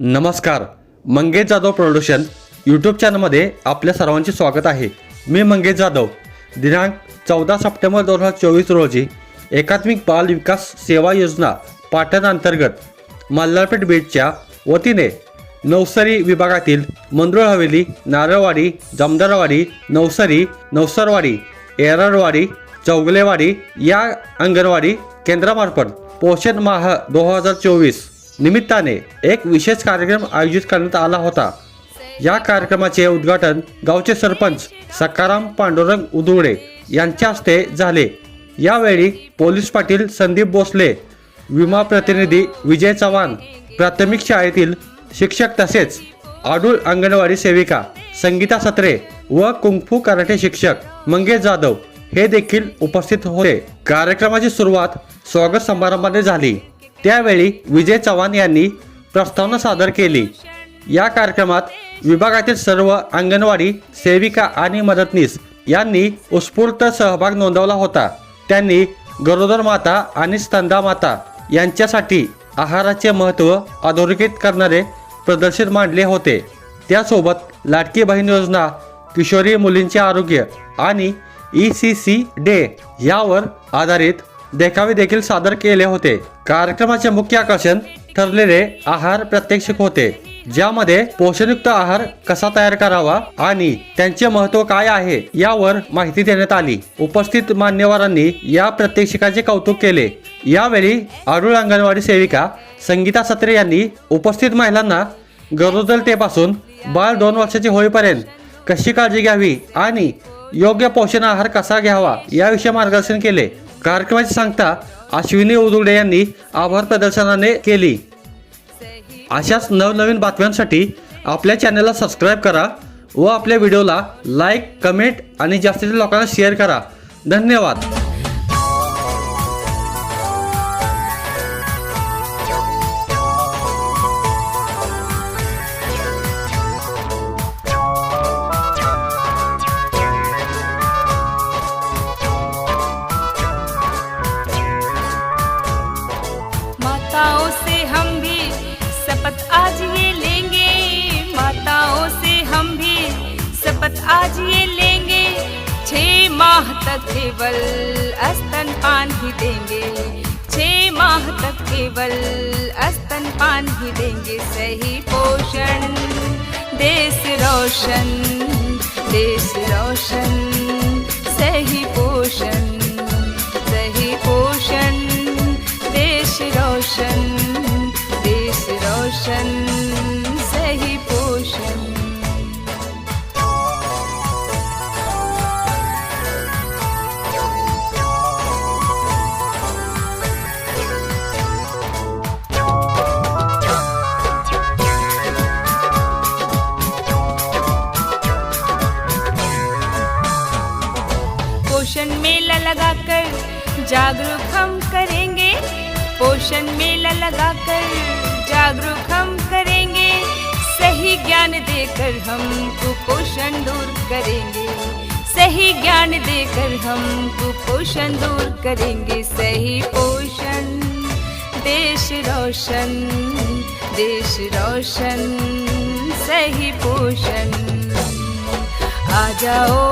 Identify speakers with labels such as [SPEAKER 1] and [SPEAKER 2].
[SPEAKER 1] नमस्कार Mangesh Jadhav production YouTube चॅनलमध्ये आपल्या सर्वांचे स्वागत आहे. मी मंगेश जाधव. दिनांक चौदा सप्टेंबर दोन हजार चोवीस रोजी एकात्मिक बाल विकास सेवा योजना पाटण अंतर्गत मल्हारपेठ बीडच्या वतीने नवसरी विभागातील मंदुळ हवेली नारळवाडी जमदारवाडी नवसरी नवसरवाडी एरळवाडी चौगलेवाडी या अंगणवाडी केंद्रामार्फत पोषण माह दोन हजार चोवीस निमित्ताने एक विशेष कार्यक्रम आयोजित करण्यात आला होता. या कार्यक्रमाचे उद्घाटन गावचे सरपंच सकाराम पांडुरंग उदुडे यांच्या हस्ते झाले. यावेळी पोलीस पाटील संदीप भोसले विमा प्रतिनिधी विजय चव्हाण प्राथमिक शाळेतील शिक्षक तसेच आडूळ अंगणवाडी सेविका संगीता सत्रे व कुंगफू कराटे शिक्षक मंगेश जाधव हे देखील उपस्थित होते. कार्यक्रमाची सुरुवात स्वागत समारंभाने झाली. त्यावेळी विजय चव्हाण यांनी प्रस्तावना सादर केली. या कार्यक्रमात विभागातील सर्व अंगणवाडी सेविका आणि मदतनीस यांनी उत्स्फूर्त सहभाग नोंदवला होता. त्यांनी गरोदर माता आणि स्तंदा माता यांच्यासाठी आहाराचे महत्त्व अधोरेखित करणारे प्रदर्शित मांडले होते. त्यासोबत लाडकी बहीण योजना किशोरी मुलींचे आरोग्य आणि ई सी सी डे यावर आधारित देखावे देखील सादर केले होते. कार्यक्रमाचे मुख्य आकर्षण ठरलेले आहार प्रात्यक्षिक होते. ज्यामध्ये पोषणयुक्त आहार कसा तयार करावा आणि त्यांचे महत्त्व काय आहे यावर माहिती देण्यात आली. उपस्थित मान्यवरांनी या प्रात्यक्षिकाचे कौतुक केले. यावेळी आडूळ अंगणवाडी सेविका संगीता सत्रे यांनी उपस्थित महिलांना गरोदरतेपासून बाळ दोन वर्षाचे होईपर्यंत कशी काळजी घ्यावी आणि योग्य पोषण आहार कसा घ्यावा याविषयी मार्गदर्शन केले. कार्यक्रमाची सांगता अश्विनी उदुडे यांनी आभार प्रदर्शनाने केली. अशाच नवनवीन बातम्यांसाठी आपल्या चॅनलला सबस्क्राईब करा व आपल्या व्हिडिओला लाईक कमेंट आणि जास्तीत लोकांना शेअर करा. धन्यवाद.
[SPEAKER 2] आज ये लेंगे छ माह तक केवल अस्तन पान ही देंगे। छ माह तक केवल अस्तन पान ही देंगे। सही पोषण, देश रोशन देश रोशन। सही पोषण पोषण मेला लगाकर जागरूक हम करेंगे। पोषण मेला लगाकर जागरूक हम करेंगे। सही ज्ञान देकर हम कुपोषण दूर करेंगे। सही ज्ञान देकर हम कुपोषण दूर करेंगे। सही पोषण देश रोशन देश रोशन सही पोषण। आ जाओ